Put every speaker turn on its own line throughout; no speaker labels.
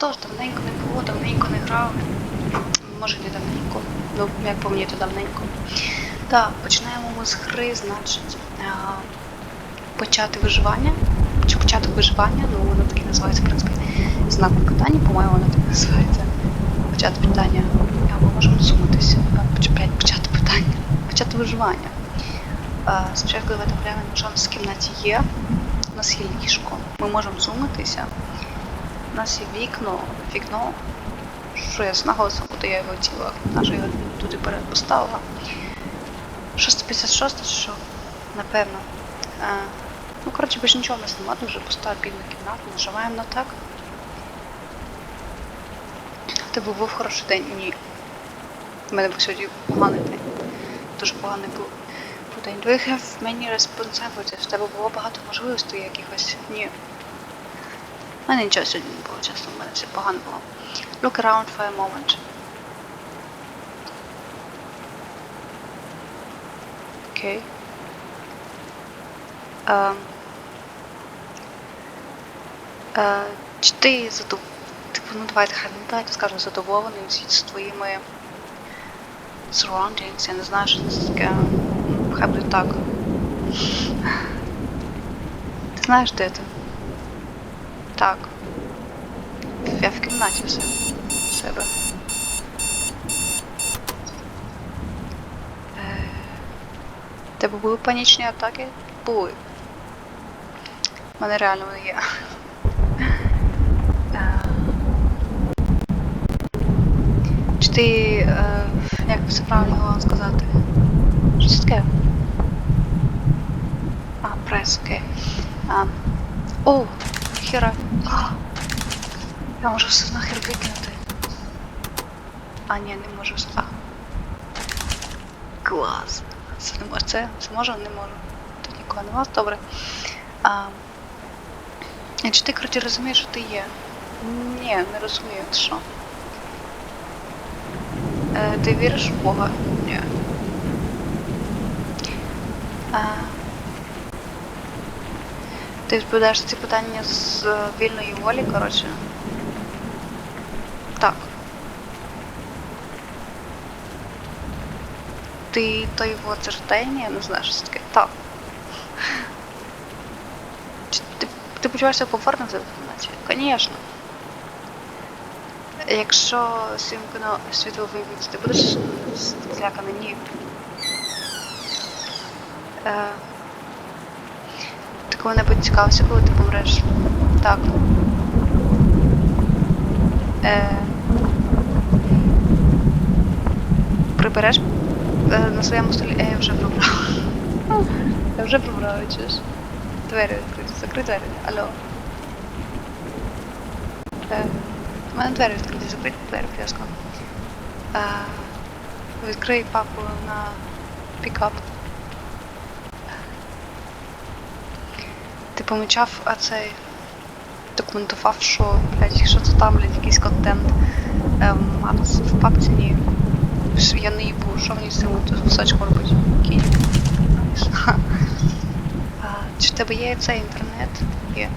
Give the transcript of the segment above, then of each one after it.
Тож давненько не було, давненько не грав. Може не давненько. Ну, як по мені, то давненько. Так, починаємо ми з гри, значить. Почати виживання. Чи початок виживання, ну воно так і називається, в принципі, знак питання, по-моєму, воно так називається. Почати питання. А ми можемо Опять почати питання. Почати виживання. Спочатку давайте глянемо, що у нас в кімнаті є. У нас є ліжко. Ми можемо зумитися. Нас є вікно. Вікно. Що я з наголосом, куди я його тіла. Наша його туди перед поставила. 656 чи що? Напевно. А, ну, коротше, більш нічого в нас нема, дуже пуста бідна кімната. Нажимаємо на так. В тебе був хороший день? Ні. У мене був сьогодні поганий день. Дуже поганий був день. Do you have many responsibilities? В тебе було багато можливостей якихось? Ні. Мене нічого сьогодні не було, чесно, в мене все погано було. Look around for a moment. Окей. Ем. Е, чи ти задов... Типу, ну давайте хай не давайте скажемо задоволений з твоїми surroundings, я не знаю, що це таке. Ну, Хай буде так. Ти знаєш, де ти? Так. Я в кімнаті все. себе. Е, Тебе були панічні атаки? Були. У мене реально вони є. Е, Чи ти. Е, як це правильно сказати? Що таке? А, прес, окей. А, о, хера. Я можу все нахер викинути. А, ні, не можу. А. Клас. Це не можу. Це, це можу? Не можу. Тут нікого нема, добре. А чи ти коротше розумієш, що ти є? Ні, не розумію, ти що? Е, ти віриш в Бога? Ні. А, ти відповідаєш ці питання з е, вільної волі, коротше? Так. Ти той вот зертейні, я не знаю, що це таке. Так. Чи ти, ти почуваєшся комфортно в цій кімнаті? Звісно. Якщо сімкно світло вимкнеться, ти будеш зляканий? Ні. Е, коли-небудь цікавився, коли ти помреш? Так. Е, прибереш е, на своєму столі. Е, я вже прибрала. Я вже прибрала, чуєш? Двері відкриті. Закрий двері. Алло. Е, у мене двері відкриті, закрий двері, будь ласка. Е, відкрий папу на пікап. Ти помічав, а цей документував, що, блядь, що це там, блядь, якийсь контент. Ем, а в папці ні. Я не їбу, що мені з цим кусочком робити? Кінь. Чи в тебе є цей інтернет? Є.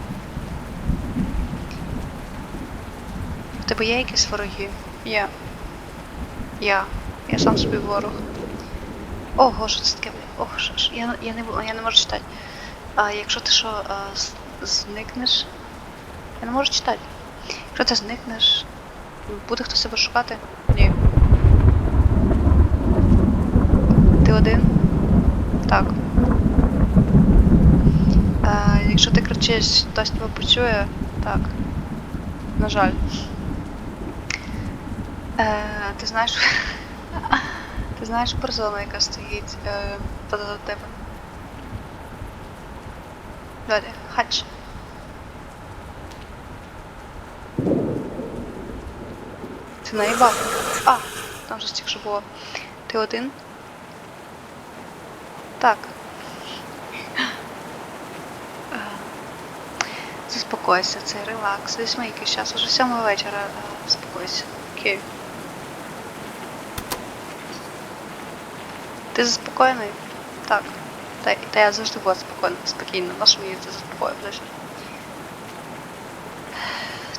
В тебе є якісь вороги? Є. Я. Я сам собі ворог. Ого, що це таке, блядь? Ох, що ж. Я, я, не, я не можу читати. А якщо ти що, з- зникнеш? Я не можу читати. Якщо ти зникнеш, буде хтось тебе шукати? Ні. Ти один? Так. А, якщо ти кричиш, хтось тебе почує? Так. На жаль. Е, ти знаєш. ти знаєш персону, яка стоїть е, позаду тебе? Далі, хач. Ти наїбав? А, там же тільки було. Ти один? Так. Заспокойся, це релакс. Візьми якийсь час, уже сьомого вечора. е, Заспокойся. Окей. Ти заспокоєний? Так. Та, та я завжди була спокійна, спокійна. На мені це заспокоїв?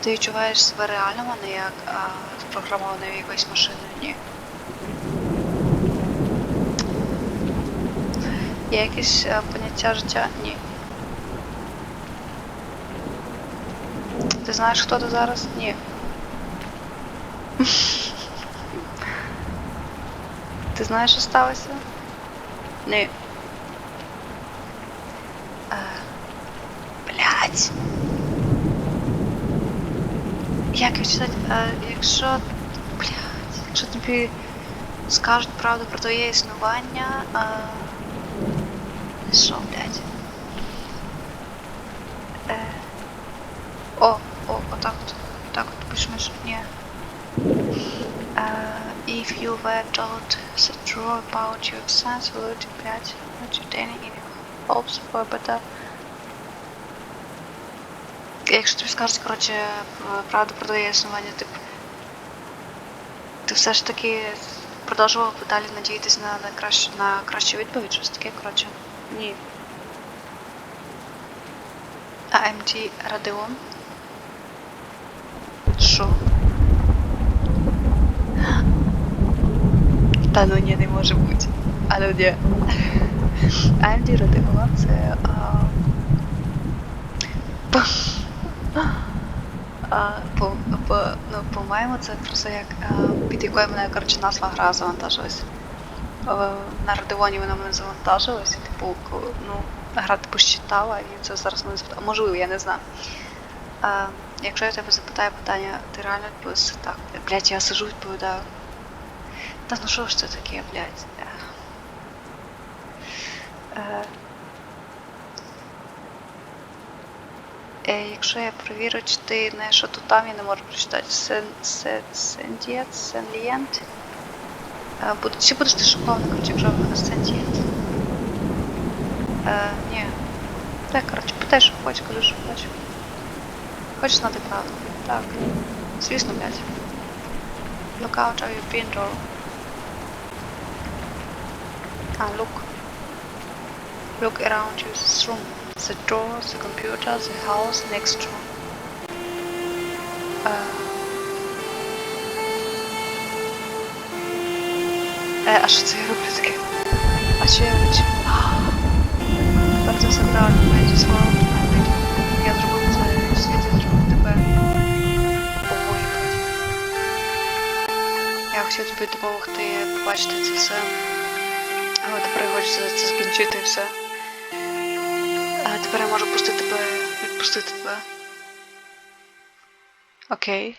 Ти відчуваєш себе реальним, а не як а, спрограмованою якоюсь машиною? Ні. Є якесь а, поняття життя? Ні. Ти знаєш, хто ти зараз? Ні. Ти знаєш, що сталося? Ні. Е, Блять. Як відчитати, е, якщо. Блять, якщо тобі скажуть правду про твоє існування, е, що, блять? Е, о, о, отак от. Так от більш-менш. Ні. Uh, if you were told the truth about your sense, would you, блядь, you any hopes for better? Якщо тобі скажуть, коротше, правду про твоє існування, ти, б- ти все ж таки продовжував далі надіятися на, на, кращ, на кращу відповідь, щось таке, коротше. Ні. AMD Radeon. Що? Та ну ні, не може бути. А ну ні. AMD Radeon це. А, по, по, ну, по-моєму, це просто як під якою мене коротше назва гра завантажилась. На Radeon вона мене завантажилась, типу, ну, гра типу щитала, і це зараз мене запитала. Можливо, я не знаю. А, якщо я тебе запитаю питання, ти реально відповісти так. Блять, я сижу відповідаю. Та ну що ж це таке, блядь? Е, е, е, якщо я перевірю, чи ти не що тут там, я не можу прочитати. Сен, сен, сендієт, сенлієнт. Е, чи будеш ти шокований, коротше, якщо буде сендієнт? Е, ні. Так, коротше, питай, що хочеш, кажи, що хочеш. Хочеш знати правду? Так. Звісно, блядь. Look out of your window. Ah, look. Look around you, this room. The door, the computer, the house next. Uh, Е, а що це я роблю таке? А що я роблю? Тепер це все правильно, мені слава. Я зробив це в світі, зробив тебе. Обоє. Я хотів тобі допомогти побачити все. Але тепер я хочу це, це скінчити все. Тепер я можу пустити тебе, відпустити тебе. Окей.